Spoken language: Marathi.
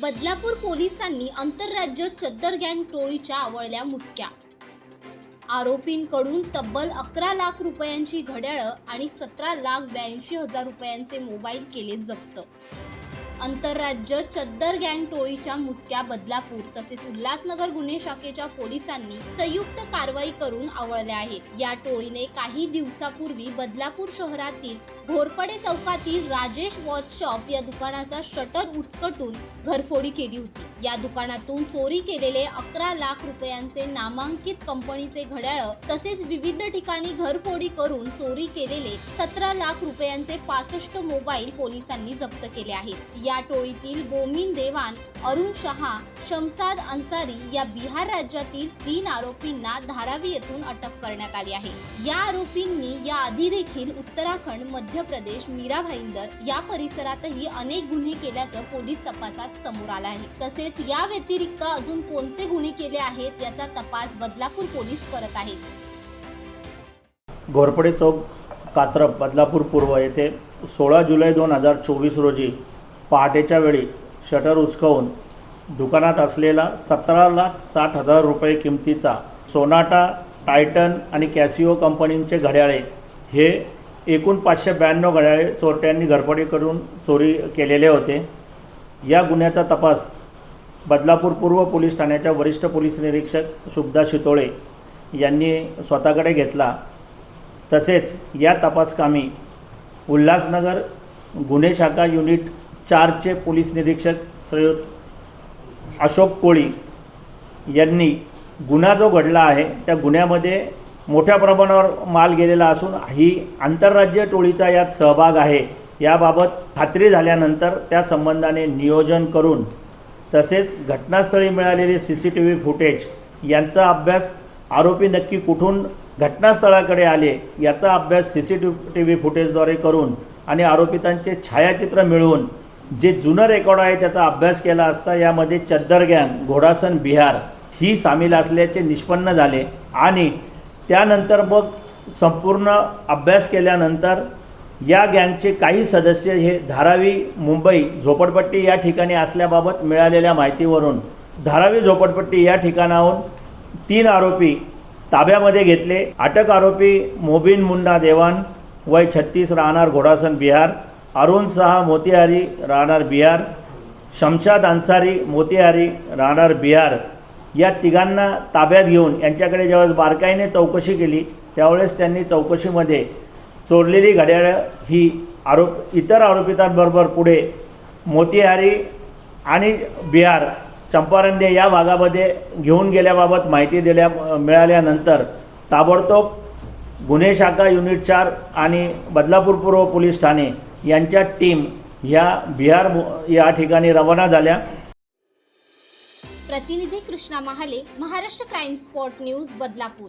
बदलापूर पोलिसांनी आंतरराज्य चद्दर गँग टोळीच्या आवळल्या मुसक्या. आरोपींकडून तब्बल अकरा लाख रुपयांची घड्याळं आणि सतरा लाख ब्याऐंशी हजार रुपयांचे मोबाईल केले जप्त. आंतरराज्य चद्दर गँग टोळीच्या मुसक्या बदलापूर तसेच उल्हासनगर गुन्हे शाखेच्या पोलिसांनी संयुक्त कारवाई करून आवळल्या आहेत. या टोळीने काही दिवसापूर्वी बदलापूर शहरातील घोरपडे चौकातील राजेश वॉच शॉप या दुकानाचा शटर उचकटून घरफोडी केली होती. या दुकानातून चोरी केलेले अकरा लाख रुपयांचे नामांकित कंपनीचे घड्याळ तसेच विविध ठिकाणी घरफोडी करून चोरी केलेले सतरा लाख रुपयांचे पासष्ट मोबाईल पोलिसांनी जप्त केले आहेत. या या टोळीतील गोमिन देवान अरुण शहा शमसाद अन्सारी या बिहार राज्यातील तीन आरोपींना धारावी येथून अटक करण्यात आली आहे. या आरोपींनी या आधी देखील उत्तराखंड मध्य प्रदेश मीरा भाईंदर या परिसरातही अनेक गुन्हे केल्याचं पोलीस तपासात समोर आलं आहे. तसेच या व्यतिरिक्त अजून कोणते गुन्हे केले आहेत याचा तपास बदलापूर पोलीस करत आहेत. घोरपडे चौक कात्रप बदलापूर पूर्व येथे सोळा जुलै दोन हजार चोवीस रोजी पहाटेच्या वेळी शटर उचकवून दुकानात असलेला सतरा लाख साठ हजार रुपये किमतीचा सोनाटा टायटन आणि कॅसिओ कंपनींचे घड्याळे हे एकूण पाचशे ब्याण्णव घड्याळे चोरट्यांनी घरपडी करून चोरी केलेले होते. या गुन्ह्याचा तपास बदलापूर पूर्व पोलीस ठाण्याच्या वरिष्ठ पोलीस निरीक्षक शुभदा शितोळे यांनी स्वतःकडे घेतला. तसेच या तपासकामी उल्हासनगर गुन्हे शाखा युनिट चारचे पोलीस निरीक्षक श्रीयुत अशोक कोळी यांनी गुन्हा जो घडला आहे त्या गुन्ह्यामध्ये मोठ्या प्रमाणावर माल गेलेला असून ही आंतरराज्य टोळीचा यात सहभाग आहे. याबाबत खात्री झाल्यानंतर त्या संबंधाने नियोजन करून तसेच घटनास्थळी मिळालेले C C T V footage यांचा अभ्यास आरोपी नक्की कुठून घटनास्थळाकडे आले याचा अभ्यास सी सी टी व्ही फुटेजद्वारे करून आणि आरोपितांचे छायाचित्र मिळवून जे जुनं रेकॉर्ड आहे त्याचा अभ्यास केला असता यामध्ये चद्दर गँग घोडासन बिहार ही सामील असल्याचे निष्पन्न झाले आणि त्यानंतर मग संपूर्ण अभ्यास केल्यानंतर या गँगचे काही सदस्य हे धारावी मुंबई झोपडपट्टी या ठिकाणी असल्याबाबत मिळालेल्या माहितीवरून धारावी झोपडपट्टी या ठिकाणाहून तीन आरोपी ताब्यामध्ये घेतले. अटक आरोपी मोबिन मुन्ना देवान वय छत्तीस राहणार घोडासन बिहार. अरुण सहा मोतिहारी राहणार बिहार. शमशाद अन्सारी मोतिहारी राहणार बिहार. या तिघांना ताब्यात घेऊन यांच्याकडे ज्यावेळेस बारकाईने चौकशी केली त्यावेळेस त्यांनी चौकशीमध्ये चोरलेली घड्याळं ही आरोप इतर आरोपितांबरोबर पुढे मोतिहारी आणि बिहार चंपारण्य या भागामध्ये घेऊन गेल्याबाबत माहिती दिल्या मिळाल्यानंतर ताबडतोब गुन्हे शाखा युनिट चार आणि बदलापूर पूर्व पोलीस ठाणे यांच्या टीम ह्या बिहार या ठिकाणी रवाना झाल्या. प्रतिनिधी Krishna Mahale Maharashtra crime spot news Badlapur.